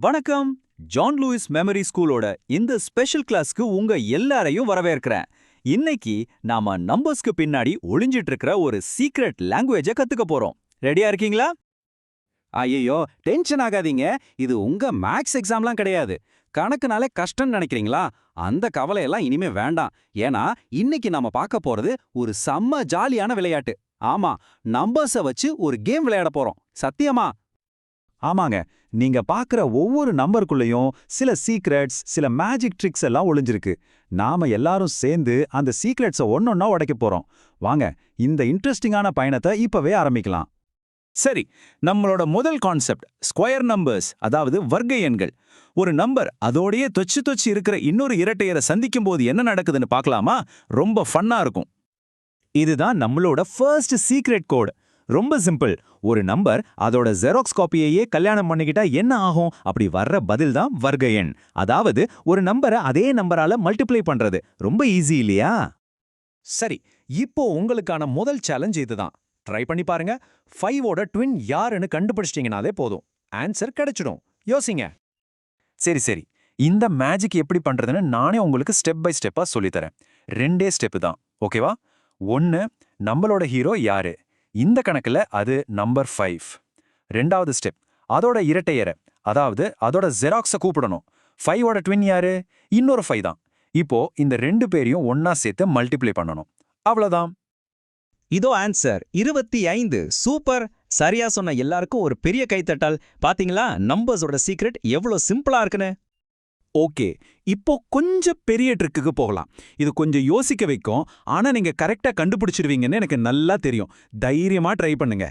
வணக்கம். John Lewis memory ஸ்கூலோட இந்த ஸ்பெஷல் கிளாஸ்க்கு உங்க எல்லாரையும் வரவேற்கிறேன். இன்னைக்கு நாம நம்பர்ஸ்க்கு பின்னாடி ஒளிஞ்சிட்டு இருக்கிற ஒரு சீக்ரெட் லாங்குவேஜ கத்துக்க போறோம். ரெடியா இருக்கீங்களா? ஐயோ டென்ஷன் ஆகாதீங்க. இது உங்க மேக்ஸ் எக்ஸாம்லாம் கிடையாது. கணக்குனாலே கஷ்டம்னு நினைக்கிறீங்களா? அந்த கவலையெல்லாம் இனிமே வேண்டாம். ஏன்னா இன்னைக்கு நாம பார்க்க போறது ஒரு செம்ம ஜாலியான விளையாட்டு. ஆமா நம்பர்ஸ வச்சு ஒரு கேம் விளையாட போறோம். சத்தியமா? ஆமாங்க. நீங்க பார்க்குற ஒவ்வொரு நம்பருக்குள்ளேயும் சில சீக்ரெட்ஸ் சில மேஜிக் ட்ரிக்ஸ் எல்லாம் ஒளிஞ்சிருக்கு. நாம எல்லாரும் சேர்ந்து அந்த சீக்ரெட்ஸை ஒன்னொன்னா உடைக்க போறோம். வாங்க இந்த இன்ட்ரெஸ்டிங்கான பயணத்தை இப்பவே ஆரம்பிக்கலாம். சரி நம்மளோட முதல் கான்செப்ட் ஸ்கொயர் நம்பர்ஸ் அதாவது வர்க்க எண்கள். ஒரு நம்பர் அதோடயே தொச்சு தொச்சு இருக்கிற இன்னொரு இரட்டையரை சந்திக்கும் போது என்ன நடக்குதுன்னு பார்க்கலாமா? ரொம்ப ஃபன்னா இருக்கும். இதுதான் நம்மளோட ஃபர்ஸ்ட் சீக்ரெட் கோடு ரொம்ப சிம்பிள் ஒரு நம்பர் அதோட ஜெராக்ஸ் காப்பியையே கல்யாணம் பண்ணிக்கிட்டா என்ன ஆகும்? அப்படி வர்ற பதில் தான் வர்க்க எண். அதாவது ஒரு நம்பரை அதே நம்பரால மல்டிப்ளை பண்றது. ரொம்ப ஈஸி இல்லையா? சரி இப்போ உங்களுக்கான முதல் சேலஞ்ச் இதுதான். ட்ரை பண்ணி பாருங்க. ஃபைவோட ட்வின் யாருன்னு கண்டுபிடிச்சிட்டிங்கனாலே போதும். ஆன்சர் கிடைச்சிடும். யோசிங்க. சரி சரி. இந்த மேஜிக் எப்படி பண்றதுன்னு நானே உங்களுக்கு ஸ்டெப் பை ஸ்டெப்பா சொல்லித்தரேன். ரெண்டே ஸ்டெப்பு தான். ஓகேவா ஒன்னு நம்மளோட ஹீரோ யாரு? இந்த கணக்குல அது நம்பர் ஃபைவ் ரெண்டாவது ஸ்டெப் அதோட இரட்டையரை அதாவது அதோட ஜெராக்ஸை கூப்பிடணும். ஃபைவோட ட்வின் யாரு? இன்னொரு ஃபைவ் தான். இப்போ இந்த ரெண்டு பேரையும் ஒன்னா சேர்த்து மல்டிப்ளை பண்ணணும். அவ்வளோதான் இதோ ஆன்சர் இருபத்தி ஐந்து. சூப்பர் சரியா சொன்ன எல்லாருக்கும் ஒரு பெரிய கைத்தட்டால். பாத்தீங்களா? நம்பர்ஸோட சீக்ரெட் எவ்வளோ சிம்பிளா இருக்குன்னு? ஓகே. இப்போ கொஞ்சம் பெரிய ட்ரிக்குக்கு போகலாம். இது கொஞ்சம் யோசிக்க வைக்கும். ஆனா நீங்க கரெக்டா கண்டுபிடிச்சிருவீங்கன்னு எனக்கு நல்லா தெரியும். தைரியமா ட்ரை பண்ணுங்க.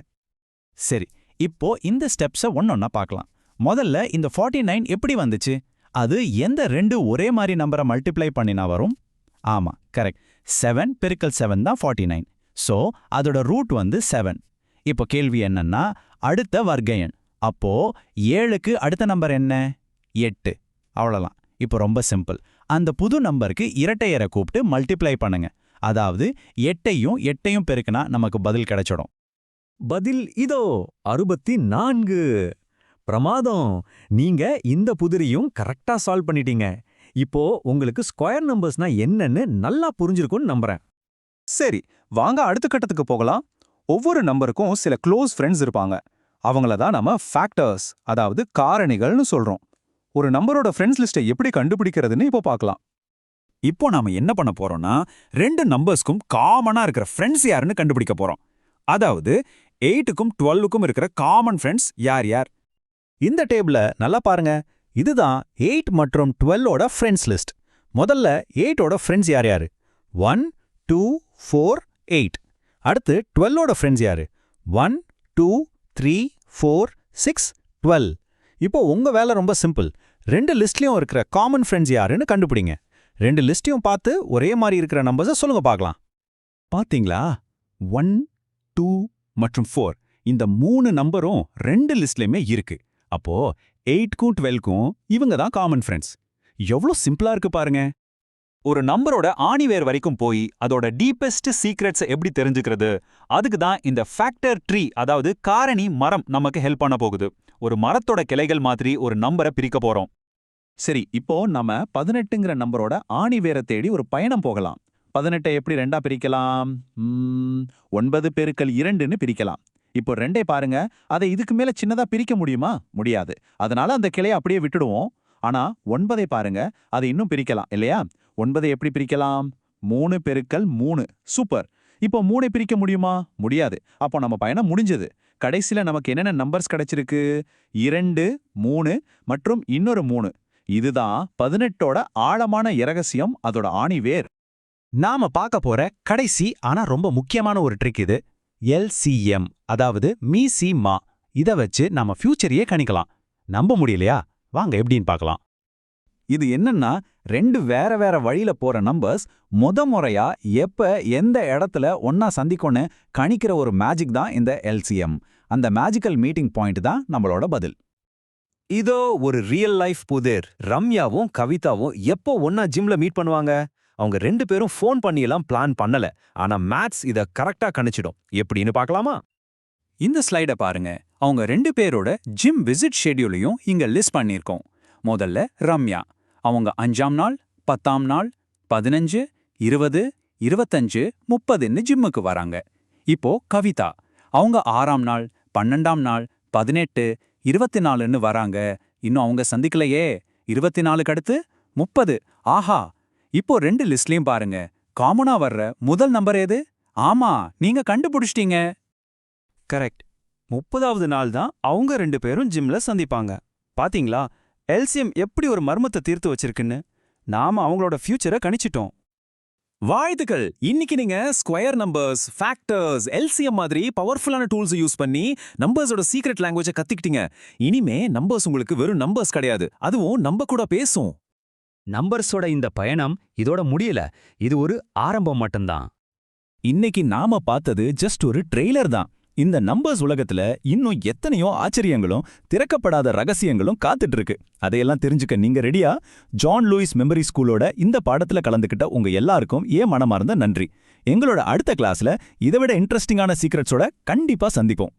சரி இப்போ இந்த ஸ்டெப்ஸை ஒன்னொன்னா பார்க்கலாம். முதல்ல இந்த 49 நைன் எப்படி வந்துச்சு? அது எந்த ரெண்டு ஒரே மாதிரி நம்பரை மல்டிப்ளை பண்ணினா வரும்? ஆமா கரெக்ட் செவன் பெருக்கல் செவன் தான் 49 நைன் ஸோ அதோட ரூட் வந்து செவன் இப்போ கேள்வி என்னன்னா அடுத்த வர்க்க அப்போ ஏழுக்கு அடுத்த நம்பர் என்ன? எட்டு. அவ்வளோதான் இப்போ ரொம்ப சிம்பிள் அந்த புது நம்பருக்கு இரட்டையரை கூப்பிட்டு மல்டிப்ளை பண்ணுங்க. அதாவது எட்டையும் எட்டையும் பெருக்குனா நமக்கு பதில் கிடைச்சிடும். பதில் இதோ அறுபத்தி நான்கு பிரமாதம். நீங்க இந்த புதிரையும் கரெக்டா சால்வ் பண்ணிட்டீங்க. இப்போ உங்களுக்கு ஸ்கொயர் நம்பர்ஸ்னா என்னன்னு நல்லா புரிஞ்சிருக்கும்னு நம்புறேன். சரி வாங்க அடுத்த கட்டத்துக்கு போகலாம். ஒவ்வொரு நம்பருக்கும் சில க்ளோஸ் ஃப்ரெண்ட்ஸ் இருப்பாங்க. அவங்கள தான் நம்ம ஃபேக்டர்ஸ் அதாவது காரணிகள்னு சொல்றோம். ஒரு நம்பரோட ஃப்ரெண்ட்ஸ் லிஸ்ட்டை எப்படி கண்டுபிடிக்கிறதுன்னு இப்போ பார்க்கலாம். இப்போ நாம என்ன பண்ண போறோம்னா ரெண்டு நம்பர்ஸ்க்கும் காமனா இருக்கிற ஃப்ரெண்ட்ஸ் யாருன்னு கண்டுபிடிக்க போறோம். அதாவது எயிட்டுக்கும் டுவெல்லுக்கும் இருக்கிற காமன் ஃப்ரெண்ட்ஸ் யார் யார்? இந்த டேபிள நல்லா பாருங்க. இதுதான் எயிட் மற்றும் டுவெல்லோட ஃப்ரெண்ட்ஸ் லிஸ்ட் முதல்ல எயிட்டோட ஃப்ரெண்ட்ஸ் யார் யாரு? ஒன் டூ ஃபோர் எயிட் அடுத்து டுவெல்லோட ஃப்ரெண்ட்ஸ் யாரு? One two three four six twelve இப்போ உங்க வேலை ரொம்ப சிம்பிள் ரெண்டு லிஸ்ட்லயும் இருக்கிற காமன் ஃப்ரெண்ட்ஸ் யாருன்னு கண்டுபிடிங்க. ரெண்டு லிஸ்ட்டையும் பார்த்து ஒரே மாதிரி இருக்கிற நம்பர்ஸை சொல்லுங்க பார்க்கலாம். பாத்தீங்களா ஒன் டூ மற்றும் ஃபோர் இந்த மூணு நம்பரும் ரெண்டு லிஸ்ட்லயுமே இருக்கு. அப்போ எயிட்க்கும் டுவெல்க்கும் இவங்க தான் காமன் ஃப்ரெண்ட்ஸ் எவ்வளோ சிம்பிளா இருக்கு பாருங்க. ஒரு நம்பரோட ஆணிவேர் வரைக்கும் போய் அதோட டீப்பஸ்ட் சீக்ரெட்ஸை எப்படி தெரிஞ்சுக்கிறது? அதுக்கு தான் இந்த ஃபேக்டர் ட்ரீ அதாவது காரணி மரம் நமக்கு ஹெல்ப் பண்ண போகுது. ஒரு மரத்தோட கிளைகள் மாதிரி ஒரு நம்பரை பிரிக்க போறோம். சரி இப்போ நம்ம பதினெட்டுங்கிற நம்பரோட ஆணிவேரை தேடி ஒரு பயணம் போகலாம். பதினெட்டை எப்படி ரெண்டா பிரிக்கலாம்? ஒன்பது பெருக்கல் இரண்டுன்னு பிரிக்கலாம். இப்போ ரெண்டே பாருங்க அதை இதுக்கு மேல சின்னதா பிரிக்க முடியுமா? முடியாது. அதனால அந்த கிளையை அப்படியே விட்டுடுவோம். ஆனா ஒன்பதை பாருங்க அதை இன்னும் பிரிக்கலாம் இல்லையா? ஒன்பதை எப்படி பிரிக்கலாம்? மூணு பெருக்கல் மூணு. சூப்பர். இப்போ மூணை பிரிக்க முடியுமா? முடியாது. அப்போ நம்ம பயணம் முடிஞ்சது. கடைசியில் நமக்கு என்னென்ன நம்பர்ஸ் கிடைச்சிருக்கு? இரண்டு மூணு மற்றும் இன்னொரு மூணு. இதுதான் பதினெட்டோட ஆழமான இரகசியம் அதோட ஆணிவேர் நாம பார்க்க போற கடைசி ஆனா ரொம்ப முக்கியமான ஒரு ட்ரிக் இது. எல்சிஎம் அதாவது மீ சி மா. இத வச்சு நாம ஃபியூச்சரையே கணிக்கலாம். நம்ப முடியலையா? வாங்க எப்படின்னு பார்க்கலாம். இது என்னன்னா ரெண்டு வேற வேற வழியில போற நம்பர்ஸ் முத முறையா எப்ப எந்த இடத்துல ஒன்னா சந்திக்கும்னு கணிக்கிற ஒரு மேஜிக் தான் இந்த எல்சிஎம் அந்த மேஜிக்கல் மீட்டிங் பாயிண்ட் தான் நம்மளோட பதில். இதோ ஒரு ரியல் லைஃப் புதிர். ரம்யாவும் கவிதாவும் எப்போ ஒன்னா ஜிம்ல மீட் பண்ணுவாங்க? அவங்க ரெண்டு பேரும் ஃபோன் பண்ணியெல்லாம் பிளான் பண்ணல. ஆனா மேத்ஸ் இத கரெக்டா கணிச்சிடும். எப்படின்னு பார்க்கலாமா? இந்த ஸ்லைட பாருங்க. அவங்க ரெண்டு பேரோட ஜிம் விசிட் ஷெட்யூலையும் இங்க லிஸ்ட் பண்ணியிருக்கோம். முதல்ல ரம்யா. அவங்க அஞ்சாம் நாள் பத்தாம் நாள் பதினஞ்சு இருபது இருபத்தஞ்சு முப்பதுன்னு ஜிம்முக்கு வராங்க. இப்போ கவிதா. அவங்க ஆறாம் நாள் பன்னெண்டாம் நாள் பதினெட்டு இருபத்தி நாலுன்னு வராங்க. இன்னும் அவங்க சந்திக்கலையே. இருபத்தி நாலுக்கு அடுத்து முப்பது. ஆஹா! இப்போ ரெண்டு லிஸ்ட்லயும் பாருங்க. காமனா வர்ற முதல் நம்பர் எது ஆமா நீங்க கண்டுபிடிச்சிட்டீங்க. கரெக்ட். முப்பதாவது நாள் தான் அவங்க ரெண்டு பேரும் ஜிம்ல சந்திப்பாங்க. பாத்தீங்களா? எல்சிஎம் எப்படி ஒரு மர்மத்தை தீர்த்து வச்சிருக்குன்னு நாம அவங்களோட ஃபியூச்சரை கணிச்சிட்டோம். வாழ்த்துக்கள். இன்னைக்கு நீங்க ஸ்கொயர் நம்பர்ஸ் ஃபேக்டர்ஸ் எல்சிஎம் மாதிரி பவர்ஃபுல்லான டூல்ஸ் யூஸ் பண்ணி நம்பர்ஸோட சீக்ரெட் லாங்குவேஜை கத்துக்கிட்டீங்க. இனிமே நம்பர்ஸ் உங்களுக்கு வெறும் நம்பர்ஸ் கிடையாது. அதுவும் நம்ம கூட பேசும். நம்பர்ஸோட இந்த பயணம் இதோட முடியல. இது ஒரு ஆரம்பம் மட்டும்தான். இன்னைக்கு நாம பார்த்தது ஜஸ்ட் ஒரு ட்ரெய்லர் தான். இந்த நம்பர்ஸ் உலகத்துல இன்னும் எத்தனையோ ஆச்சரியங்களும் திறக்கப்படாத ரகசியங்களும் காத்துட்டு இருக்கு அதையெல்லாம் தெரிஞ்சுக்க நீங்க ரெடியா ஜான் லூயிஸ் மெமரி ஸ்கூலோட இந்த பாடத்துல கலந்துக்கிட்ட உங்க எல்லாருக்கும் ஏன் மனமார்ந்த நன்றி. எங்களோட அடுத்த கிளாஸ்ல இதை விட இன்ட்ரெஸ்டிங்கான சீக்ரெட்ஸோட கண்டிப்பா சந்திப்போம்.